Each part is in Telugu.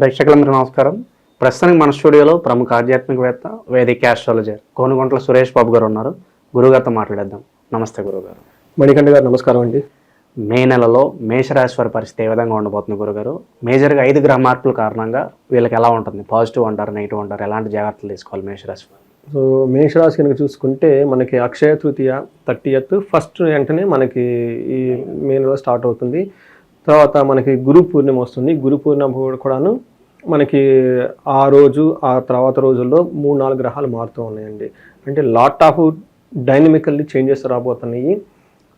ప్రేక్షకులందరూ నమస్కారం. ప్రస్తుతానికి మన స్టూడియోలో ప్రముఖ ఆధ్యాత్మికవేత్త వేదిక ఆస్ట్రాలజర్ కోనుగుంట్ల సురేష్ బాబు గారు ఉన్నారు. గురుగారితో మాట్లాడేద్దాం. నమస్తే గురుగారు మణికంఠ గారు నమస్కారం అండి. మే నెలలో మేషరాశి వారి పరిస్థితి ఏ విధంగా ఉండబోతుంది గురుగారు మేజర్గా ఐదు గ్రహ మార్పుల కారణంగా వీళ్ళకి ఎలా ఉంటుంది? పాజిటివ్ అంటారు నెగిటివ్ అంటారు ఎలాంటి జాగ్రత్తలు తీసుకోవాలి మేషరాశి వారు సో మేషరాశి కనుక చూసుకుంటే మనకి అక్షయ తృతీయ థర్టీయత్ ఫస్ట్ వెంటనే మనకి ఈ మే నెల స్టార్ట్ అవుతుంది. తర్వాత మనకి గురు పూర్ణిమ వస్తుంది. గురు పూర్ణిమ కూడా- కూడాను మనకి ఆ రోజు ఆ తర్వాత రోజుల్లో మూడు నాలుగు గ్రహాలు మారుతూ ఉన్నాయండి. అంటే లాట్ ఆఫ్ డైనమికల్లీ చేంజెస్ రాబోతున్నాయి.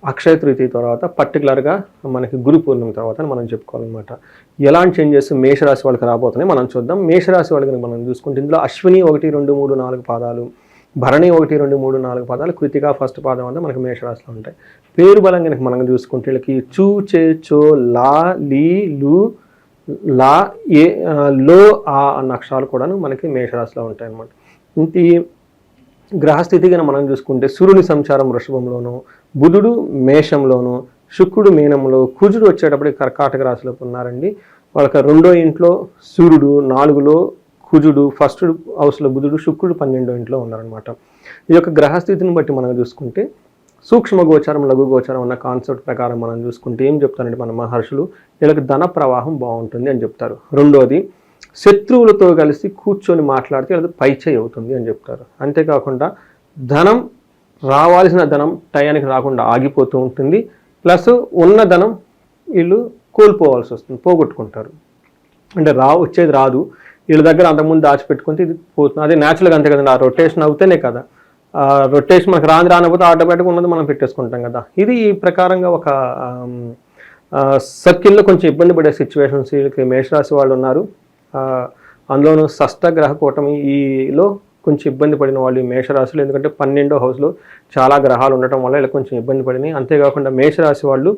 అక్షయ తృతీయ తర్వాత పర్టికులర్గా మనకి గురు పూర్ణిమ తర్వాత మనం చెప్పుకోవాలన్నమాట. ఎలాంటి చేంజెస్ మేషరాశి వాళ్ళకి రాబోతున్నాయి మనం చూద్దాం. మేషరాశి వాళ్ళకి మనం చూసుకుంటే ఇందులో అశ్విని ఒకటి రెండు మూడు నాలుగు పాదాలు భరణి ఒకటి రెండు మూడు నాలుగు పాదాలు కృతిక ఫస్ట్ పాదం అంతా మనకి మేషరాశిలో ఉంటాయి. పేరు బలం కనుక మనం చూసుకుంటే వీళ్ళకి చూ చే చో లా లీ లు లా ఏ లో ఆ అన్న అక్షరాలు కూడాను మనకి మేషరాశిలో ఉంటాయన్నమాట. ఇంత ఈ గ్రహస్థితి కనుక మనం చూసుకుంటే సూర్యుని సంచారం వృషభంలోను బుధుడు మేషంలోను శుక్రుడు మీనంలో కుజుడు వచ్చేటప్పటికి కర్కాటక రాశిలో ఉన్నారండి. వాళ్ళకి రెండో ఇంట్లో సూర్యుడు నాలుగులో కుజుడు ఫస్ట్ హౌస్లో బుధుడు శుక్రుడు పన్నెండో ఇంట్లో ఉన్నారనమాట ఈ యొక్క గ్రహస్థితిని బట్టి మనం చూసుకుంటే సూక్ష్మ గోచారం లఘు గోచారం అన్న కాన్సెప్ట్ ప్రకారం మనం చూసుకుంటే ఏం చెప్తారంటే మన మహర్షులు వీళ్ళకి ధన ప్రవాహం బాగుంటుంది అని చెప్తారు. రెండోది శత్రువులతో కలిసి కూర్చొని మాట్లాడితే అది పైచేయి అవుతుంది అని చెప్తారు. అంతేకాకుండా ధనం రావాల్సిన ధనం టయానికి రాకుండా ఆగిపోతూ ఉంటుంది. ప్లస్ ఉన్న ధనం వీళ్ళు కోల్పోవాల్సి వస్తుంది పోగొట్టుకుంటారు. అంటే రా వచ్చేది రాదు. వీళ్ళ దగ్గర అంతకుముందు దాచిపెట్టుకుంటే ఇది పోతుంది. అదే న్యాచురల్గా అంతే కదండి ఆ రొటేషన్ అవుతేనే కదా. రొటేషన్ మనకు రాని రానకపోతే ఆటోమేటిక్గా ఉన్నది మనం పెట్టేసుకుంటాం కదా. ఇది ఈ ప్రకారంగా ఒక సర్కిల్లో కొంచెం ఇబ్బంది పడే సిచ్యువేషన్స్ వీళ్ళకి మేషరాశి వాళ్ళు ఉన్నారు. అందులోనూ షష్ఠ గ్రహ కూటమి ఈలో కొంచెం ఇబ్బంది పడిన వాళ్ళు ఈ మేషరాశులు ఎందుకంటే పన్నెండో హౌస్లో చాలా గ్రహాలు ఉండటం వల్ల ఇలా కొంచెం ఇబ్బంది పడినాయి. అంతేకాకుండా మేషరాశి వాళ్ళు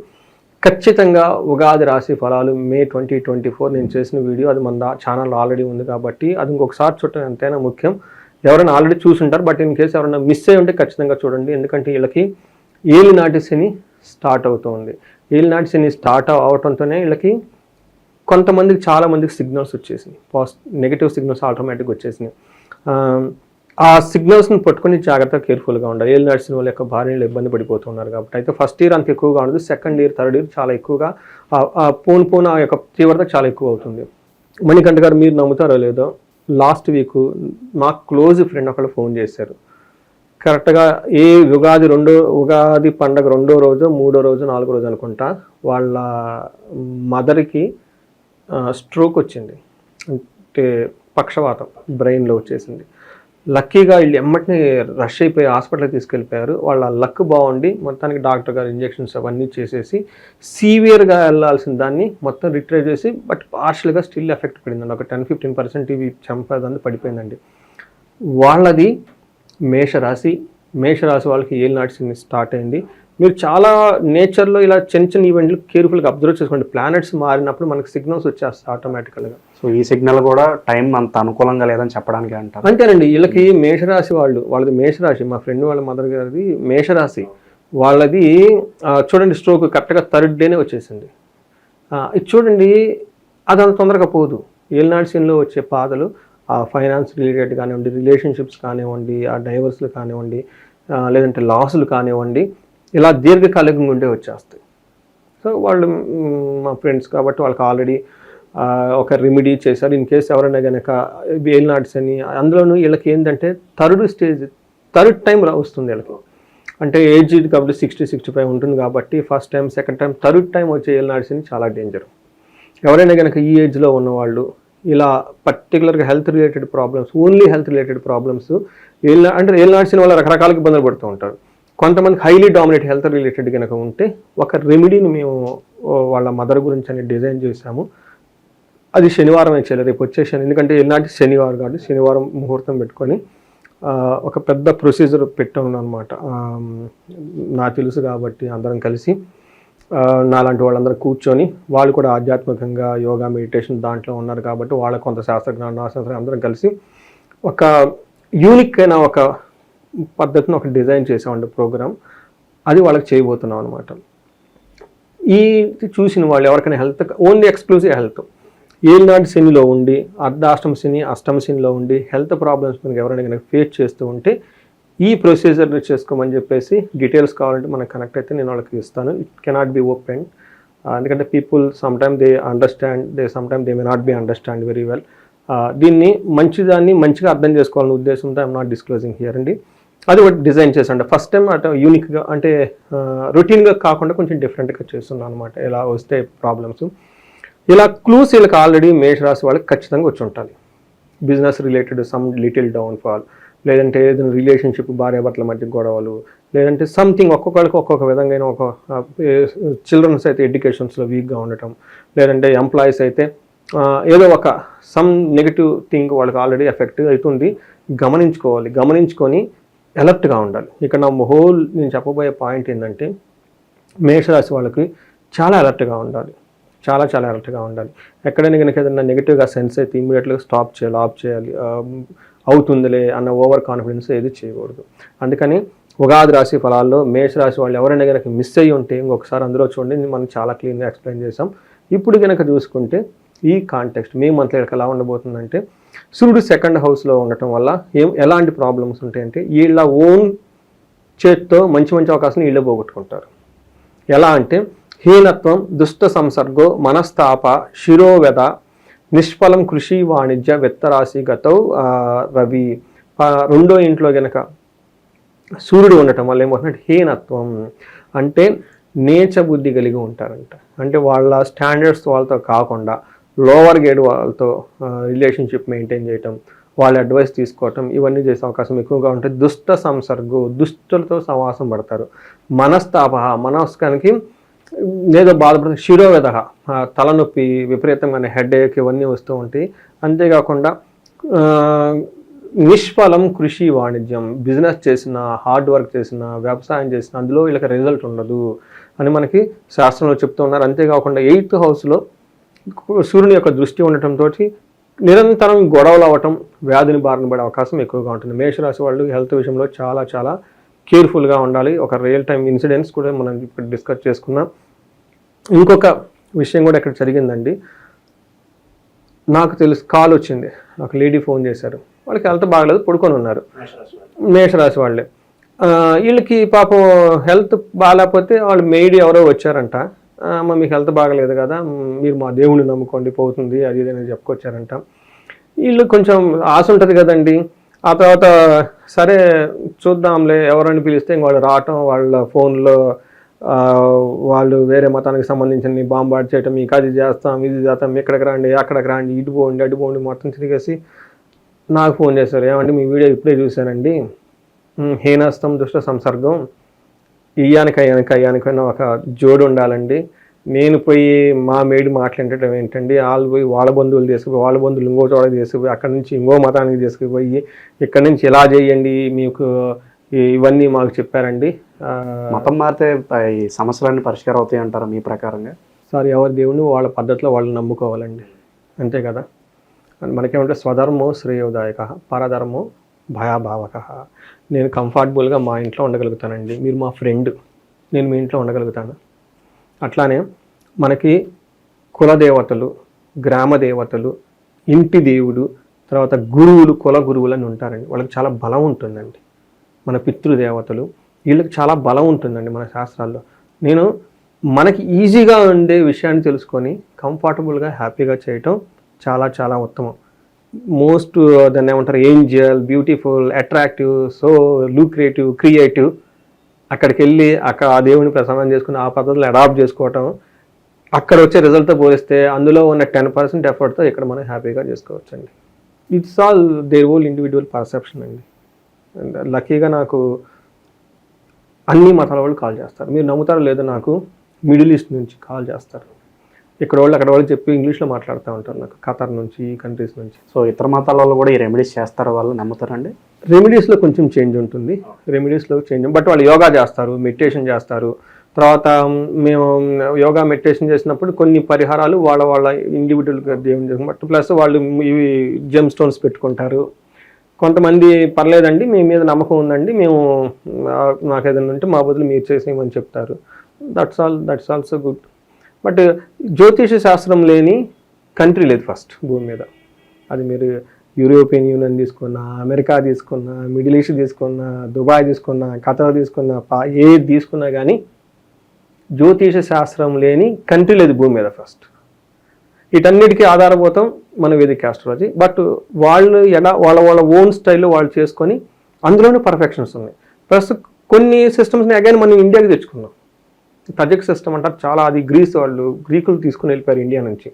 ఖచ్చితంగా ఉగాది రాశి ఫలాలు మే ట్వంటీ ట్వంటీ ఫోర్ నేను చేసిన వీడియో అది మన ఛానల్ ఆల్రెడీ ఉంది కాబట్టి అది ఇంకొకసారి చూడటం ఎంతైనా ముఖ్యం. ఎవరైనా ఆల్రెడీ చూసుంటారు బట్ ఇన్ కేసు ఎవరైనా మిస్ అయి ఉంటే ఖచ్చితంగా చూడండి. ఎందుకంటే వీళ్ళకి ఏలి నాటి శని స్టార్ట్ అవుతుంది. ఏలి నాటి శని స్టార్ట్ అవటంతోనే వీళ్ళకి కొంతమందికి చాలా మందికి సిగ్నల్స్ వచ్చేసినాయి. పాజిట్ నెగిటివ్ సిగ్నల్స్ ఆటోమేటిక్గా వచ్చేసినాయి. ఆ, సిగ్నల్స్ని పట్టుకుని జాగ్రత్తగా కేర్ఫుల్గా ఉండాలి. ఏళ్ళు నడిచిన వాళ్ళ యొక్క భార్యలు ఇబ్బంది పడిపోతున్నారు కాబట్టి. అయితే ఫస్ట్ ఇయర్ అంత ఎక్కువగా ఉండదు. సెకండ్ ఇయర్ థర్డ్ ఇయర్ చాలా ఎక్కువగా ఆ- పోను పోను ఆ యొక్క తీవ్రత చాలా ఎక్కువ అవుతుంది. మణికంఠ గారు మీరు నమ్ముతారో లేదో లాస్ట్ వీక్ మా క్లోజ్ ఫ్రెండ్ ఒకళ్ళు ఫోన్ చేశారు. కరెక్ట్గా ఏ ఉగాది రెండో ఉగాది పండగ రెండో రోజు మూడో రోజు నాలుగో రోజు అనుకుంటా వాళ్ళ మదర్కి స్ట్రోక్ వచ్చింది. అంటే పక్షవాతం బ్రెయిన్లో వచ్చేసింది. లక్కీగా వీళ్ళు ఎమ్మటినే రష్ అయిపోయి హాస్పిటల్కి తీసుకెళ్ళిపోయారు. వాళ్ళ లక్ బాగుండి మొత్తానికి డాక్టర్ గారు ఇంజెక్షన్స్ అవన్నీ చేసేసి సీవియర్గా వెళ్ళాల్సిన దాన్ని మొత్తం రిట్రైవ్ చేసి బట్ పార్షల్గా స్టిల్ ఎఫెక్ట్ పడిందండి. ఒక టెన్ ఫిఫ్టీన్ పర్సెంట్ ఇవి చంపేదాన్ని పడిపోయిందండి. వాళ్ళది మేషరాశి. మేషరాశి వాళ్ళకి ఏళ్ళు నాటిసింది స్టార్ట్ అయింది. మీరు చాలా నేచర్లో ఇలా చిన్న చిన్న ఈవెంట్లు కేర్ఫుల్గా అబ్జర్వ్ చేసుకోండి. ప్లానెట్స్ మారినప్పుడు మనకి సిగ్నల్స్ వచ్చేస్తాయి ఆటోమేటికల్గా సో ఈ సిగ్నల్ కూడా టైం అంత అనుకూలంగా లేదని చెప్పడానికి అంటారు. అంతేనండి. వీళ్ళకి మేషరాశి వాళ్ళు వాళ్ళది మేషరాశి. మా ఫ్రెండ్ వాళ్ళ మదర్ గారిది మేషరాశి. వాళ్ళది చూడండి స్ట్రోక్ కరెక్ట్గా థర్డ్ డేనే వచ్చేసింది. ఇది చూడండి అది అంత తొందరగా పోదు. ఏలినాడు సీన్లో వచ్చే బాధలు ఆ ఫైనాన్స్ రిలేటెడ్ కానివ్వండి రిలేషన్షిప్స్ కానివ్వండి ఆ డైవర్స్లు కానివ్వండి లేదంటే లాసులు కానివ్వండి ఇలా దీర్ఘకాలికంగా ఉండే వచ్చేస్తాయి. సో వాళ్ళు మా ఫ్రెండ్స్ కాబట్టి వాళ్ళకి ఆల్రెడీ ఒక రెమెడీ చేశారు. ఇన్ కేసు ఎవరైనా కనుక వేల్ నాట్స్ అని అందులోనూ వీళ్ళకి ఏంటంటే థర్డ్ స్టేజ్ థర్డ్ టైం వస్తుంది వీళ్ళకి. అంటే ఏజ్ కాబట్టి సిక్స్టీ సిక్స్టీ ఫైవ్ ఉంటుంది కాబట్టి first time second time third time వచ్చే ఏల్ నాట్స్ అని చాలా డేంజర్ ఎవరైనా కనుక ఈ ఏజ్లో ఉన్నవాళ్ళు ఇలా పర్టికులర్గా health related problems only health related problems ఏళ్ళ అంటే ఏళ్ళు నాడ్సిన వాళ్ళు రకరకాల ఇబ్బందులు పడుతూ ఉంటారు. కొంతమంది హైలీ డామినేట్ హెల్త్ రిలేటెడ్ కనుక ఉంటే ఒక రెమెడీని మేము వాళ్ళ మదర్ గురించి అని డిజైన్ చేశాము. అది శనివారం ఇచ్చేయాలి రేపు వచ్చే శని ఎందుకంటే ఎలాంటి శనివారం కాబట్టి శనివారం ముహూర్తం పెట్టుకొని ఒక పెద్ద ప్రొసీజర్ పెట్టాం అనమాట నాకు తెలుసు కాబట్టి అందరం కలిసి నాలాంటి వాళ్ళందరూ కూర్చొని వాళ్ళు కూడా ఆధ్యాత్మికంగా యోగా మెడిటేషన్ దాంట్లో ఉన్నారు కాబట్టి వాళ్ళ కొంత శాస్త్రజ్ఞానం నా శాస్త్రం అందరం కలిసి ఒక యూనిక్ అయిన ఒక పద్ధతిని ఒక డిజైన్ చేసామండి ప్రోగ్రామ్ అది వాళ్ళకి చేయబోతున్నాం అనమాట ఈ చూసిన వాళ్ళు ఎవరికైనా హెల్త్ ఓన్లీ ఎక్స్క్లూజివ్ హెల్త్. ఏలినాటి శనిలో ఉండి అర్ధాష్టమ శని అష్టమ శనిలో ఉండి హెల్త్ ప్రాబ్లమ్స్ మనకి ఎవరైనా కనుక ఫేస్ చేస్తూ ఉంటే ఈ ప్రొసీజర్ని చేసుకోమని చెప్పేసి డీటెయిల్స్ కావాలంటే మనకు కనెక్ట్ అయితే నేను వాళ్ళకి ఇస్తాను. ఇట్ కెనాట్ బి ఓపెన్ ఎందుకంటే people some time they understand they some time they may not be understand very well దీన్ని మంచిదాన్ని మంచిగా అర్థం చేసుకోవాలనే ఉద్దేశంతో ఐఎమ్ నాట్ డిస్క్లోజింగ్ హియర్ అండి. అది ఒకటి డిజైన్ చేసాను ఫస్ట్ టైం అటు యూనిక్గా అంటే రొటీన్గా కాకుండా కొంచెం డిఫరెంట్గా చేస్తున్నాను అనమాట ఇలా వస్తే ప్రాబ్లమ్స్ ఇలా క్లూస్ వీళ్ళకి ఆల్రెడీ మేష రాశి వాళ్ళకి ఖచ్చితంగా వచ్చి ఉండాలి business related some little down fall లేదంటే ఏదైనా రిలేషన్షిప్ భార్యాభర్తల మధ్య గొడవలు లేదంటే సంథింగ్ ఒక్కొక్కరికి ఒక్కొక్క విధంగా ఒక చిల్డ్రన్స్ అయితే ఎడ్యుకేషన్స్లో వీక్గా ఉండటం లేదంటే ఎంప్లాయీస్ అయితే ఏదో ఒక సమ్ నెగిటివ్ థింగ్ వాళ్ళకి ఆల్రెడీ ఎఫెక్ట్ అవుతుంది. గమనించుకోవాలి. గమనించుకొని అలర్ట్గా ఉండాలి. ఇక్కడ నా హోల్ నేను చెప్పబోయే పాయింట్ ఏంటంటే మేషరాశి వాళ్ళకి చాలా అలర్ట్గా ఉండాలి. చాలా చాలా అలర్ట్గా ఉండాలి. ఎక్కడైనా కనుక ఏదైనా నెగిటివ్గా సెన్స్ అయితే ఇమీడియట్గా స్టాప్ చేయాలి ఆఫ్ చేయాలి అవుతుందిలే అన్న ఓవర్ కాన్ఫిడెన్స్ ఏది చేయకూడదు. అందుకని ఉగాది రాశి ఫలాల్లో మేషరాశి వాళ్ళు ఎవరైనా కనుక మిస్ అయ్యి ఉంటే ఇంకొకసారి అందులో చూడండి మనం చాలా క్లీన్గా ఎక్స్ప్లెయిన్ చేసాం ఇప్పుడు కనుక చూసుకుంటే ఈ కాంటెక్స్ట్ మంత్లో ఇక్కడికి ఎలా ఉండబోతుందంటే సూర్యుడు సెకండ్ హౌస్లో ఉండటం వల్ల ఏం ఎలాంటి ప్రాబ్లమ్స్ ఉంటాయంటే వీళ్ళ ఓన్ చేత్తో మంచి మంచి అవకాశం వీళ్ళే పోగొట్టుకుంటారు. ఎలా అంటే హీనత్వం దుష్ట సంసర్గో మనస్తాప శిరోవెద నిష్ఫలం కృషి వాణిజ్య విత్తరాశి గతౌ రవి. రెండో ఇంట్లో గనక సూర్యుడు ఉండటం వల్ల ఏమవుతుందంటే హీనత్వం. అంటే నేచ బుద్ధి కలిగి ఉంటారంట. అంటే వాళ్ళ స్టాండర్డ్స్ వాళ్ళతో కాకుండా లోవర్ గేడ్ వాళ్ళతో రిలేషన్షిప్ మెయింటైన్ చేయటం వాళ్ళ అడ్వైస్ తీసుకోవటం ఇవన్నీ చేసే అవకాశం ఎక్కువగా ఉంటుంది దుష్ట సంసర్గు దుష్టులతో సమాసం పడతారు. మనస్తాప మనస్కానికి ఏదో బాధపడుతుంది. శిరోవేద తలనొప్పి విపరీతమైన హెడ్ ఏక్ ఇవన్నీ వస్తూ ఉంటాయి. అంతేకాకుండా నిష్ఫలం కృషి వాణిజ్యం బిజినెస్ చేసిన హార్డ్ వర్క్ చేసిన వ్యవసాయం చేసిన అందులో వీళ్ళకి రిజల్ట్ ఉండదు అని మనకి శాస్త్రంలో చెప్తూ ఉన్నారు. అంతేకాకుండా ఎయిత్ హౌస్లో సూర్యుని యొక్క దృష్టి ఉండటంతో నిరంతరం గొడవలు అవ్వటం వ్యాధిని బారిన పడే అవకాశం ఎక్కువగా ఉంటుంది. మేషరాశి వాళ్ళు హెల్త్ విషయంలో చాలా చాలా కేర్ఫుల్గా ఉండాలి. ఒక రియల్ టైం ఇన్సిడెంట్స్ కూడా మనం ఇప్పుడు డిస్కస్ చేసుకున్నాం. ఇంకొక విషయం కూడా ఇక్కడ జరిగిందండి. నాకు తెలుసు కాల్ వచ్చింది. ఒక లేడీ ఫోన్ చేశారు. వాళ్ళకి హెల్త్ బాగలేదు పడుకొని ఉన్నారు. మేషరాశి వాళ్ళే. వీళ్ళకి పాపం హెల్త్ బాగాలేకపోతే వాళ్ళు మెయిడ్ ఎవరో వచ్చారంట. అమ్మ మీకు హెల్త్ బాగలేదు కదా మీరు మా దేవుడిని నమ్ముకోండి పోతుంది అది ఇది అని చెప్పుకొచ్చారంట. వీళ్ళు కొంచెం ఆశ ఉంటుంది కదండి. ఆ తర్వాత సరే చూద్దాంలే ఎవరని పిలిస్తే ఇంక వాళ్ళు రావటం వాళ్ళ ఫోన్లో వాళ్ళు వేరే మతానికి సంబంధించిన బాంబార్డ్ చేయటం ఇక అది చేస్తాం ఇది చేస్తాం ఇక్కడికి రండి అక్కడికి రండి ఇటు పోండి అటు పోండి మొత్తం తిరిగేసి నాకు ఫోన్ చేశారు. ఏమంటే మీ వీడియో ఇప్పుడే చూశానండి. హీనస్తం దుష్ట సంసర్గం. ఇయ్యానికి అయ్యానికి అయ్యానికైనా ఒక జోడు ఉండాలండి. నేను పోయి మా మేడి మాట్లాడటం ఏంటండి వాళ్ళు పోయి వాళ్ళ బంధువులు తీసుకుపోయి వాళ్ళ బంధువులు ఇంకో చోట తీసుకుపోయి అక్కడి నుంచి ఇంకో మతానికి తీసుకుపోయి ఇక్కడి నుంచి ఇలా చేయండి మీకు ఇవన్నీ మాకు చెప్పారండి. మతం మారితే ఈ సమస్యలన్నీ పరిష్కారం అవుతాయి అంటారా మీ ప్రకారంగా? సార్ ఎవరి దేవుని వాళ్ళ పద్ధతిలో వాళ్ళు నమ్ముకోవాలండి. అంతే కదా? మనకేమంటే స్వధర్మో శ్రేయోదాయక పరధర్మో భయాభావక. నేను కంఫర్టబుల్గా మా ఇంట్లో ఉండగలుగుతానండి. మీరు మా ఫ్రెండ్. నేను మీ ఇంట్లో ఉండగలుగుతాను. అట్లానే మనకి కులదేవతలు గ్రామ దేవతలు ఇంటి దేవుడు తర్వాత గురువులు కుల గురువులు అని ఉంటారండి. వాళ్ళకి చాలా బలం ఉంటుందండి. మన పితృదేవతలు వీళ్ళకి చాలా బలం ఉంటుందండి మన శాస్త్రాల్లో. నేను మనకి ఈజీగా ఉండే విషయాన్ని తెలుసుకొని కంఫర్టబుల్గా హ్యాపీగా చేయటం చాలా చాలా ఉత్తమం. మోస్ట్ దాన్ని ఏమంటారు? Angel beautiful attractive so lucrative creative. అక్కడికి వెళ్ళి అక్కడ ఆ దేవుని ప్రసన్నం చేసుకుని ఆ పద్ధతులు అడాప్ట్ చేసుకోవటం. అక్కడ వచ్చే రిజల్ట్తో పోలిస్తే అందులో ఉన్న టెన్ పర్సెంట్ ఎఫర్ట్తో ఇక్కడ మనం హ్యాపీగా చేసుకోవచ్చండి. It's all their own individual perception అండి. అండ్ లక్కీగా నాకు అన్ని మతాల వాళ్ళు కాల్ చేస్తారు. మీరు నమ్ముతారో లేదో నాకు మిడిల్ ఈస్ట్ నుంచి కాల్ చేస్తారు. ఇక్కడ వాళ్ళు అక్కడ వాళ్ళు చెప్పి ఇంగ్లీష్లో మాట్లాడుతూ ఉంటారు నాకు ఖతార్ నుంచి ఈ కంట్రీస్ నుంచి. సో ఇతర మతాల వాళ్ళు కూడా ఈ రెమెడీస్ చేస్తారు వాళ్ళు నమ్ముతారండి? రెమెడీస్లో కొంచెం చేంజ్ ఉంటుంది. రెమెడీస్లో చేంజ్ బట్ వాళ్ళు యోగా చేస్తారు మెడిటేషన్ చేస్తారు. తర్వాత మేము యోగా మెడిటేషన్ చేసినప్పుడు కొన్ని పరిహారాలు వాళ్ళ వాళ్ళ ఇండివిజువల్గా దేవుని బట్ ప్లస్ వాళ్ళు ఇవి జెమ్ స్టోన్స్ పెట్టుకుంటారు. కొంతమంది పర్లేదండి మీ మీద నమ్మకం ఉందండి మేము ఆ, నాకు ఏదైనా ఉంటే మా బదులు మీరు చేసేయమని చెప్తారు. That's all that's also good but జ్యోతిష శాస్త్రం లేని కంట్రీ లేదు ఫస్ట్ భూమి మీద. అది మీరు యూరోపియన్ యూనియన్ తీసుకున్నా అమెరికా తీసుకున్నా మిడిల్ ఈస్ట్ తీసుకున్నా దుబాయ్ తీసుకున్నా ఖతర్ తీసుకున్నా పా- ఏది తీసుకున్నా కానీ జ్యోతిష శాస్త్రం లేని కంట్రీ లేదు భూమి మీద ఫస్ట్ వీటన్నిటికీ ఆధారపోతాం మన వేదిక ఆస్ట్రాలజీ బట్ వాళ్ళు ఎలా వాళ్ళ వాళ్ళ ఓన్ స్టైల్లో వాళ్ళు చేసుకొని అందులోనే పర్ఫెక్షన్స్ ఉన్నాయి. ప్లస్ కొన్ని సిస్టమ్స్ని అగైన్ మనం ఇండియాకి తెచ్చుకున్నాం తజక్ సిస్టమ్ అంటారు చాలా అది గ్రీస్ వాళ్ళు గ్రీకులు తీసుకుని వెళ్ళిపోయారు ఇండియా నుంచి.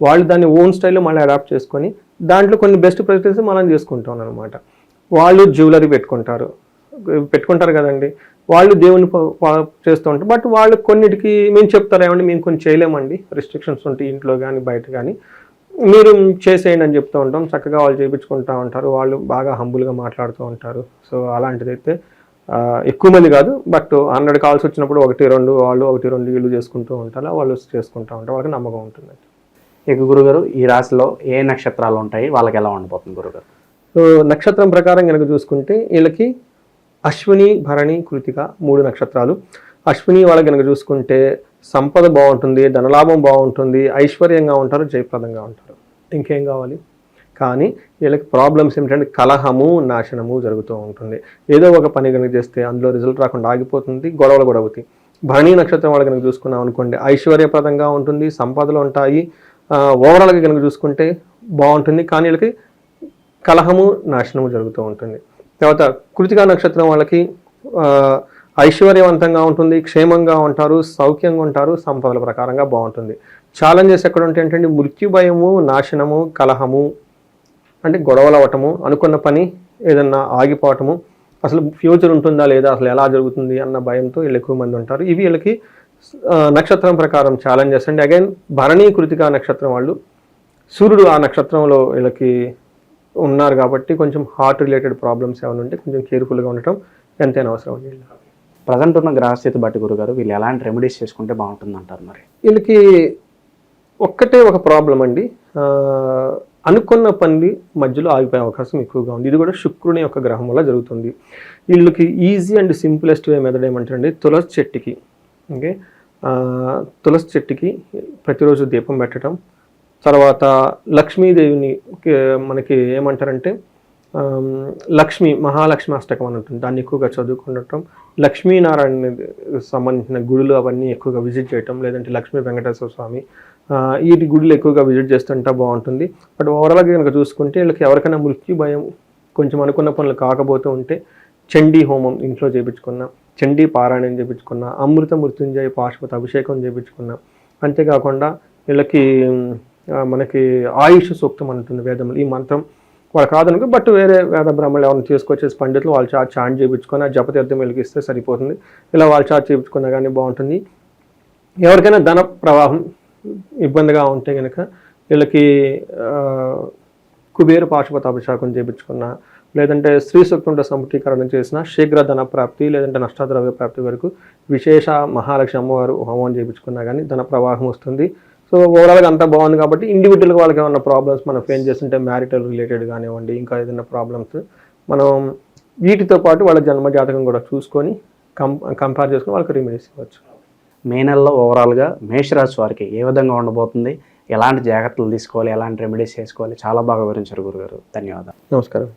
వాళ్ళు దాన్ని ఓన్ స్టైల్లో మళ్ళీ అడాప్ట్ చేసుకొని దాంట్లో కొన్ని బెస్ట్ ప్రాక్టీస్ మనం చేసుకుంటాం అనమాట వాళ్ళు జ్యువెలరీ పెట్టుకుంటారు. పెట్టుకుంటారు కదండి. వాళ్ళు దేవుని చేస్తూ ఉంటారు. బట్ వాళ్ళు కొన్నిటికి మేము చెప్తారు ఏమండి మేము కొన్ని చేయలేమండి. రిస్ట్రిక్షన్స్ ఉంటాయి ఇంట్లో కానీ బయట కానీ మీరు చేసేయండి అని చెప్తూ ఉంటాం. చక్కగా వాళ్ళు చేయించుకుంటూ ఉంటారు. వాళ్ళు బాగా హంబుల్గా మాట్లాడుతూ ఉంటారు. సో అలాంటిదైతే ఎక్కువ మంది కాదు. బట్ హండ్రెడ్ కాల్స్ వచ్చినప్పుడు ఒకటి రెండు వాళ్ళు ఒకటి రెండు వీళ్ళు చేసుకుంటూ ఉంటారు. వాళ్ళు చేసుకుంటూ ఉంటారు. వాళ్ళకి నమ్మకం ఉంటుంది. ఇక గురుగారు ఈ రాశిలో ఏ నక్షత్రాలు ఉంటాయి? వాళ్ళకి ఎలా ఉండబోతుంది గురుగారు? సో నక్షత్రం ప్రకారం కనుక చూసుకుంటే వీళ్ళకి అశ్విని భరణి కృతిక మూడు నక్షత్రాలు. అశ్విని వాళ్ళకి కనుక చూసుకుంటే సంపద బాగుంటుంది ధనలాభం బాగుంటుంది ఐశ్వర్యంగా ఉంటారు జయప్రదంగా ఉంటారు. ఇంకేం కావాలి? కానీ వీళ్ళకి ప్రాబ్లమ్స్ ఏమిటంటే కలహము నాశనము జరుగుతూ ఉంటుంది. ఏదో ఒక పని కనుక చేస్తే అందులో రిజల్ట్ రాకుండా ఆగిపోతుంది గొడవలు కూడా అవుతాయి. భరణి నక్షత్రం వాళ్ళు కనుక చూసుకున్నాం అనుకోండి ఐశ్వర్యప్రదంగా ఉంటుంది సంపదలు ఉంటాయి. ఓవరాల్గా కనుక చూసుకుంటే బాగుంటుంది కానీ వీళ్ళకి కలహము నాశనము జరుగుతూ ఉంటుంది. తర్వాత కృతికా నక్షత్రం వాళ్ళకి ఐశ్వర్యవంతంగా ఉంటుంది క్షేమంగా ఉంటారు సౌఖ్యంగా ఉంటారు సంపదల ప్రకారంగా బాగుంటుంది. ఛాలెంజెస్ ఎక్కడ ఉంటాయి ఏంటంటే మృత్యు భయము నాశనము కలహము అంటే గొడవలు అవ్వటము అనుకున్న పని ఏదన్నా ఆగిపోవటము అసలు ఫ్యూచర్ ఉంటుందా లేదా అసలు ఎలా జరుగుతుంది అన్న భయంతో వీళ్ళు ఎక్కువ మంది ఉంటారు. ఇవి వీళ్ళకి నక్షత్రం ప్రకారం ఛాలెంజెస్. అండి అగైన్ భరణీ కృతికా నక్షత్రం వాళ్ళు సూర్యుడు ఆ నక్షత్రంలో వీళ్ళకి ఉన్నారు కాబట్టి కొంచెం హార్ట్ రిలేటెడ్ ప్రాబ్లమ్స్ ఏమైనా ఉంటే కొంచెం కేర్ఫుల్గా ఉండటం ఎంతైనా అవసరం అండి. వీళ్ళకి. ప్రజెంట్ ఉన్న గ్రహస్థితి బట్టి గురుగారు వీళ్ళు ఎలాంటి రెమెడీస్ చేసుకుంటే బాగుంటుంది అంటారు మరి? వీళ్ళకి ఒక్కటే ఒక ప్రాబ్లం అండి. అనుకున్న పని మధ్యలో ఆగిపోయే అవకాశం ఎక్కువగా ఉంది. ఇది కూడా శుక్రుని యొక్క గ్రహం వల్ల జరుగుతుంది. వీళ్ళకి easy and simplest way method ఏమంటారండి తులసి చెట్టుకి. ఓకే? తులసి చెట్టుకి ప్రతిరోజు దీపం పెట్టడం తర్వాత లక్ష్మీదేవిని మనకి ఏమంటారంటే లక్ష్మి మహాలక్ష్మి అష్టకం అని ఉంటుంది. దాన్ని ఎక్కువగా చదువుకుండటం లక్ష్మీనారాయణ సంబంధించిన గుడులు అవన్నీ ఎక్కువగా విజిట్ చేయటం లేదంటే లక్ష్మీ వెంకటేశ్వర స్వామి వీటి గుడులు ఎక్కువగా విజిట్ చేస్తుంటే బాగుంటుంది. బట్ ఓవరాల్గా కనుక చూసుకుంటే వీళ్ళకి ఎవరికైనా మృత్యు భయం కొంచెం అనుకున్న పనులు కాకపోతూ ఉంటే చండీ హోమం ఇంట్లో చేయించుకున్నా చండీ పారాయణం చేయించుకున్నా అమృత మృత్యుంజయ పాశుపత అభిషేకం చేయించుకున్నా అంతేకాకుండా వీళ్ళకి మనకి ఆయుష్ సూక్తం అంటుంది వేదములు. ఈ మంత్రం వాళ్ళు కాదనుకో బట్ వేరే వేద బ్రాహ్మణులు ఎవరిని తీసుకొచ్చేసి పండితులు వాళ్ళు చార్జ్ చాట్ చేయించుకొని ఆ జపతీర్థం వెలిగిస్తే సరిపోతుంది. ఇలా వాళ్ళు చాట్ చేయించుకున్నా కానీ బాగుంటుంది. ఎవరికైనా ధన ప్రవాహం ఇబ్బందిగా ఉంటే కనుక వీళ్ళకి కుబేరు కుబేర పాశుపత అభిషేకం చేయించుకున్నా లేదంటే స్త్రీ సూక్తంతో సంపుటీకరణ చేసిన శీఘ్ర ధన ప్రాప్తి లేదంటే నష్టద్రవ్య ప్రాప్తి వరకు విశేష మహాలక్ష్మి అమ్మవారు హోమం చేయించుకున్నా కానీ ధన ప్రవాహం వస్తుంది. సో ఓవరాల్గా అంతా బాగుంది కాబట్టి ఇండివిజువల్గా వాళ్ళకి ఏమైనా ప్రాబ్లమ్స్ మనం ఫేస్ చేస్తుంటే మ్యారిటల్ రిలేటెడ్ కానివ్వండి ఇంకా ఏదైనా ప్రాబ్లమ్స్ మనం వీటితో పాటు వాళ్ళ జన్మ జాతకం కూడా చూసుకొని కం కంపేర్ చేసుకొని వాళ్ళకి రెమెడీస్ ఇవ్వచ్చు. మే నెలలో ఓవరాల్గా మేషరాశి వారికి ఏ విధంగా ఉండబోతుంది ఎలాంటి జాగ్రత్తలు తీసుకోవాలి ఎలాంటి రెమెడీస్ చేసుకోవాలి చాలా బాగా వివరించారు గురుగారు. ధన్యవాదాలు. నమస్కారం.